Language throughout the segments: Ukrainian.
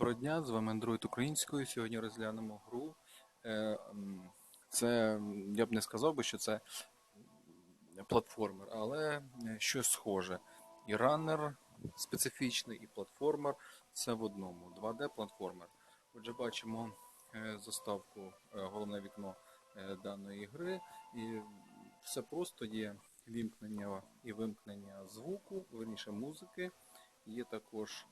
Доброго дня, з вами Android українською. Сьогодні розглянемо гру. Е, Це я б не сказав би, що це платформер, але е, щось схоже. І раннер специфічний, і платформер це в одному. 2D-платформер. Отже, бачимо е, заставку, головне вікно даної гри. І все просто є вімкнення і вимкнення звуку, верніше музики. Є також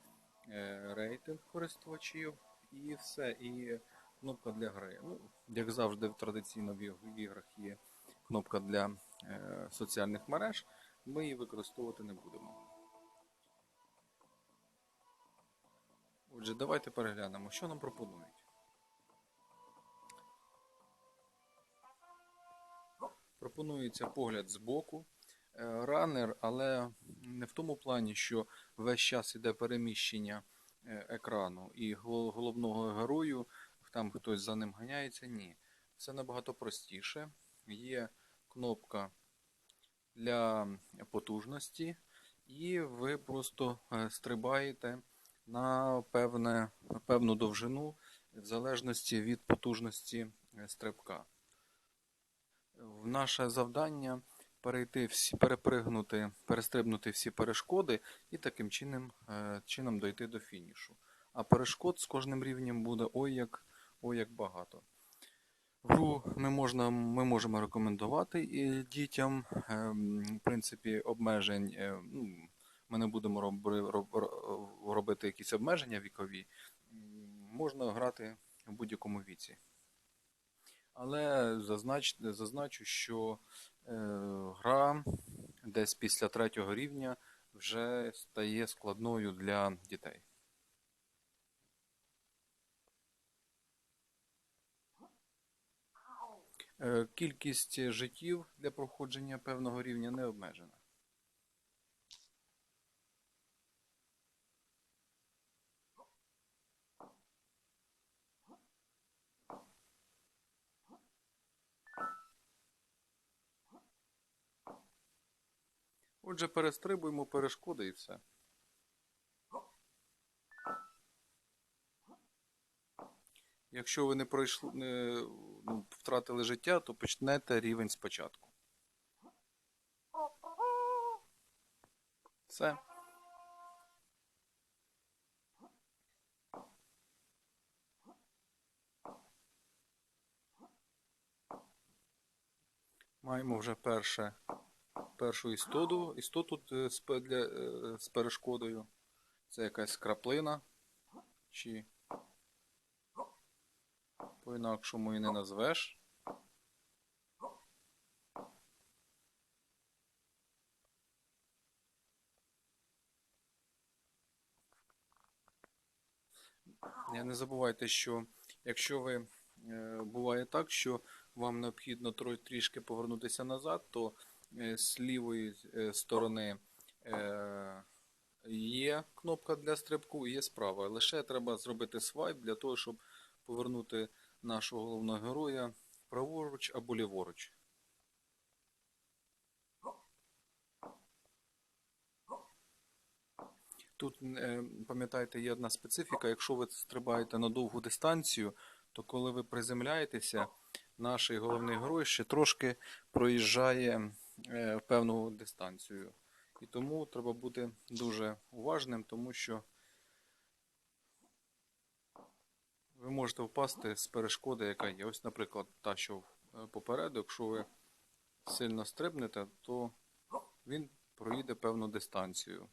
рейтинг користувачів і все. І кнопка для гри. Ну, як завжди, традиційно в іграх є кнопка для е, соціальних мереж. Ми її використовувати не будемо. Отже, давайте переглянемо, що нам пропонують. Пропонується погляд збоку. Е, Ранер, але не в тому плані, що весь час іде переміщення е, екрану і головного герою, там хтось за ним ганяється. Ні. Це набагато простіше. Є кнопка для потужності, і ви просто е, стрибаєте на певне, певну довжину в залежності від потужності е, стрибка. Наше завдання перейти всі, перепригнути, перестрибнути всі перешкоди і таким чином, е, чином дойти до фінішу. А перешкод з кожним рівнем буде ой як, ой як багато. Гру ми, можна, ми можемо рекомендувати і дітям. Ем, В принципі, обмежень е, ну, ми не будемо роби- роб- ро- робити якісь обмеження вікові. Можна грати в будь-якому віці. Але зазнач, зазначу, що е, гра десь після третього рівня вже стає складною для дітей. Е, Кількість життів для проходження певного рівня не обмежена. Отже, перестрибуємо перешкоди і все. Якщо ви не пройшли, не, ну, втратили життя, то почнете рівень спочатку. Все. Маємо вже перше, першу істоту, істоту е, е, з перешкодою. Це якась краплина. Чи по-інакшому і не назвеш. Не забувайте, що якщо ви е, буває так, що вам необхідно трішки повернутися назад, то з лівої е, сторони е, є кнопка для стрибку, і є справа. Лише треба зробити свайп для того, щоб повернути нашого головного героя праворуч або ліворуч. Тут, е, пам'ятайте, є одна специфіка. Якщо ви стрибаєте на довгу дистанцію, то коли ви приземляєтеся, наш головний герой ще трошки проїжджає е, певну дистанцію. І тому треба бути дуже уважним, тому що ви можете впасти з перешкоди, яка є. Ось, наприклад, та, що е, попереду, якщо ви сильно стрибнете, то він проїде певну дистанцію.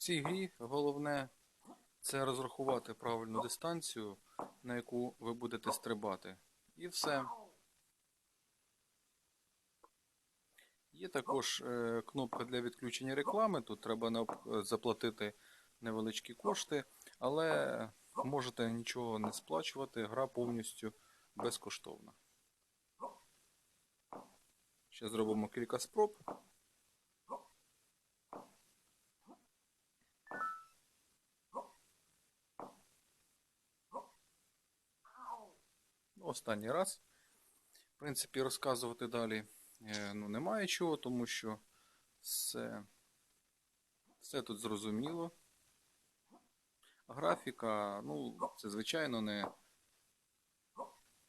Цій грі головне це розрахувати правильну дистанцію, на яку ви будете стрибати. І все. Є також е, кнопка для відключення реклами. Тут треба нап- заплатити невеличкі кошти, але можете нічого не сплачувати, гра повністю безкоштовна. Ще зробимо кілька спроб. Останній раз. В принципі, розказувати далі е, ну, немає чого, тому що все, все тут зрозуміло. Графіка, ну, це звичайно не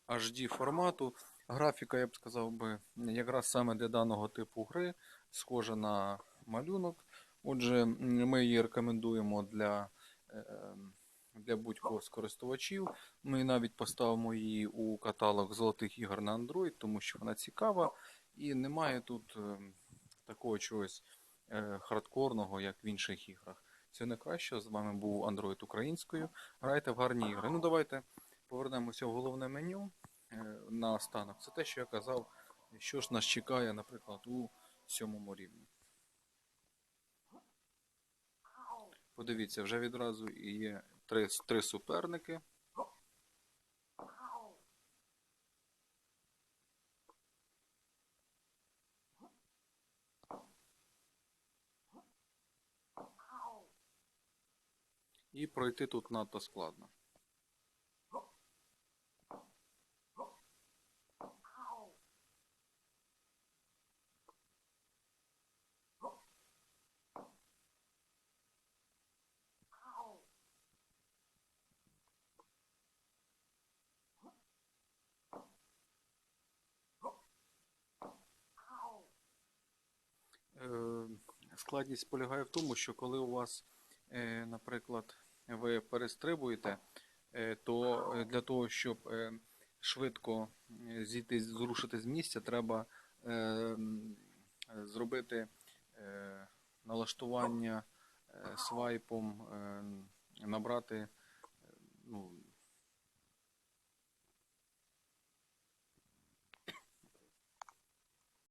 HD формату. Графіка, я б сказав би, якраз саме для даного типу гри, схожа на малюнок. Отже, ми її рекомендуємо для, е, для будь-кого з користувачів. Ми навіть поставимо її у каталог золотих ігор на Android, тому що вона цікава і немає тут е, такого чогось е, хардкорного, як в інших іграх. Все найкраще. З вами був Android українською. Грайте в гарні ігри. Ну давайте повернемося в головне меню е, на останок. Це те, що я казав, що ж нас чекає, наприклад, у сьомому рівні. Подивіться, вже відразу є три, три суперники. І пройти тут надто складно. Складність полягає в тому, що коли у вас, е, наприклад, ви перестрибуєте, е, то е, для того, щоб швидко зійти, зрушити з місця, треба зробити налаштування свайпом, набрати ну,